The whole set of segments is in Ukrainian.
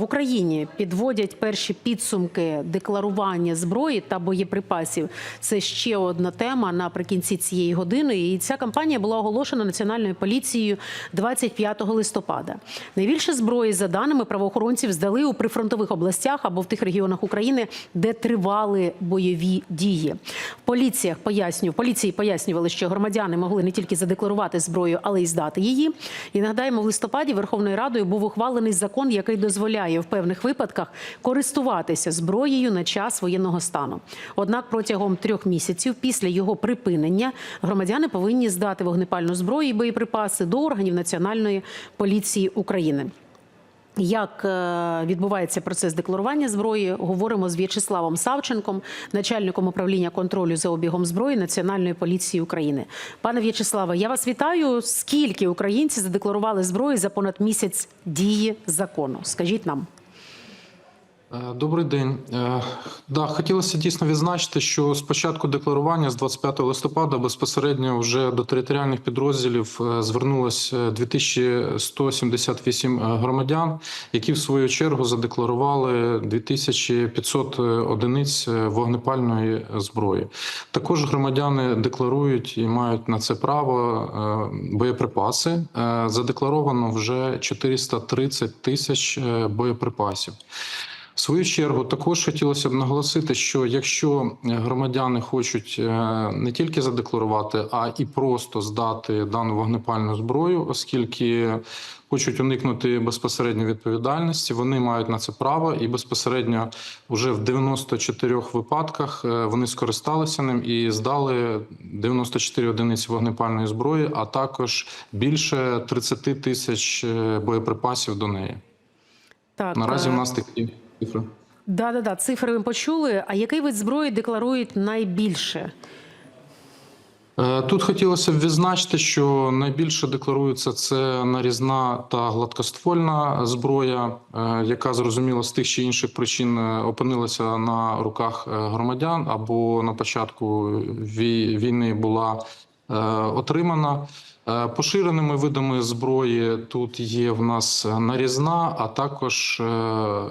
В Україні підводять перші підсумки декларування зброї та боєприпасів. Це ще одна тема наприкінці цієї години. І ця кампанія була оголошена національною поліцією 25 листопада. Найбільше зброї, за даними правоохоронців, здали у прифронтових областях або в тих регіонах України, де тривали бойові дії. В поліціях поясню, поліції пояснювали, що громадяни могли не тільки задекларувати зброю, але й здати її. І нагадаємо, в листопаді Верховною Радою був ухвалений закон, який дозволяє в певних випадках користуватися зброєю на час воєнного стану. Однак протягом трьох місяців після його припинення громадяни повинні здати вогнепальну зброю і боєприпаси до органів Національної поліції України. Як е, відбувається процес декларування зброї, говоримо з В'ячеславом Савченком, начальником управління контролю за обігом зброї Національної поліції України. Пане В'ячеславе, я вас вітаю. Скільки українці задекларували зброї за понад місяць дії закону? Скажіть нам. Е, Добрий день. Е, Да, хотілося дійсно відзначити, що з початку декларування, з 25 листопада, безпосередньо вже до територіальних підрозділів е, звернулось е, 2178 громадян, які в свою чергу задекларували 2500 одиниць вогнепальної зброї. Також громадяни декларують і мають на це право боєприпаси. Задекларовано вже 430 тисяч боєприпасів. В свою чергу також хотілося б наголосити, що якщо громадяни хочуть е, не тільки задекларувати, а і просто здати дану вогнепальну зброю, оскільки хочуть уникнути безпосередньо відповідальності, вони мають на це право, і безпосередньо вже в 94 випадках е, вони скористалися ним і здали 94 одиниці вогнепальної зброї, а також більше 30 тисяч е, боєприпасів до неї. Так Наразі е, в нас такі цифри. да, да, да, цифри ви почули. А який вид зброї декларують найбільше? Е, Тут хотілося б відзначити, що найбільше декларується це нарізна та гладкоствольна зброя, е, яка зрозуміло з тих чи інших причин е, опинилася на руках громадян або на початку війни була е, отримана. Е, Поширеними видами зброї тут є в нас нарізна, а також е,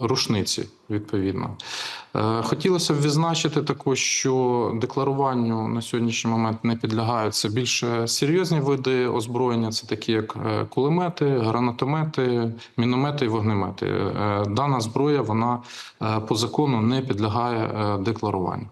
рушниці. Відповідно, хотілося б відзначити також, що декларуванню на сьогоднішній момент не підлягають це більше серйозні види озброєння, це такі як кулемети, гранатомети, міномети і вогнемети. Дана зброя вона по закону не підлягає декларуванню.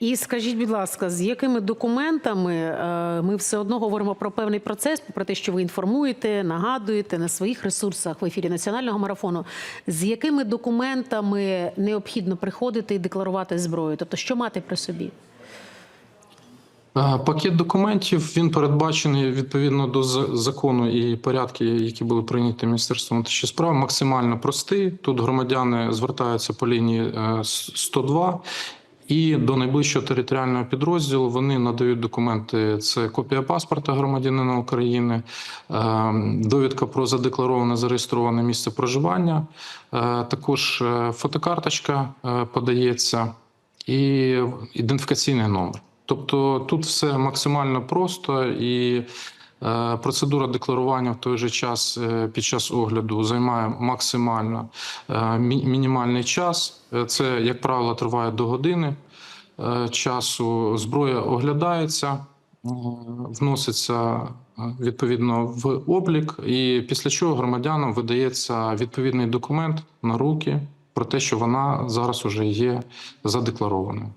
І скажіть, будь ласка, з якими документами е, ми все одно говоримо про певний процес, про те, що ви інформуєте, нагадуєте на своїх ресурсах в ефірі національного марафону. З якими документами необхідно приходити і декларувати зброю? Тобто, що мати при собі? Е, Пакет документів він передбачений відповідно до закону і порядки, які були прийняті Міністерством внутрішніх справ, максимально простий. Тут громадяни звертаються по лінії е, 102 і до найближчого територіального підрозділу вони надають документи. Це копія паспорта громадянина України, е, довідка про задеклароване зареєстроване місце проживання, е, також е, фотокарточка подається і ідентифікаційний номер. Тобто тут все максимально просто і процедура декларування в той же час е, під час огляду займає максимально е, мінімальний час. Е, Це, як правило, триває до години е, часу. Зброя оглядається, е, вноситься е, відповідно в облік, і після чого громадянам видається відповідний документ на руки про те, що вона зараз уже є задекларованою.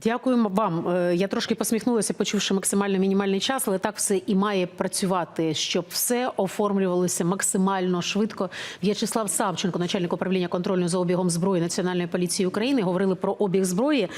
Дякуємо вам. Е, Я трошки посміхнулася, почувши максимально мінімальний час, але так все і має працювати, щоб все оформлювалося максимально швидко. В'ячеслав Савченко, начальник управління контролю за обігом зброї Національної поліції України, говорили про обіг зброї.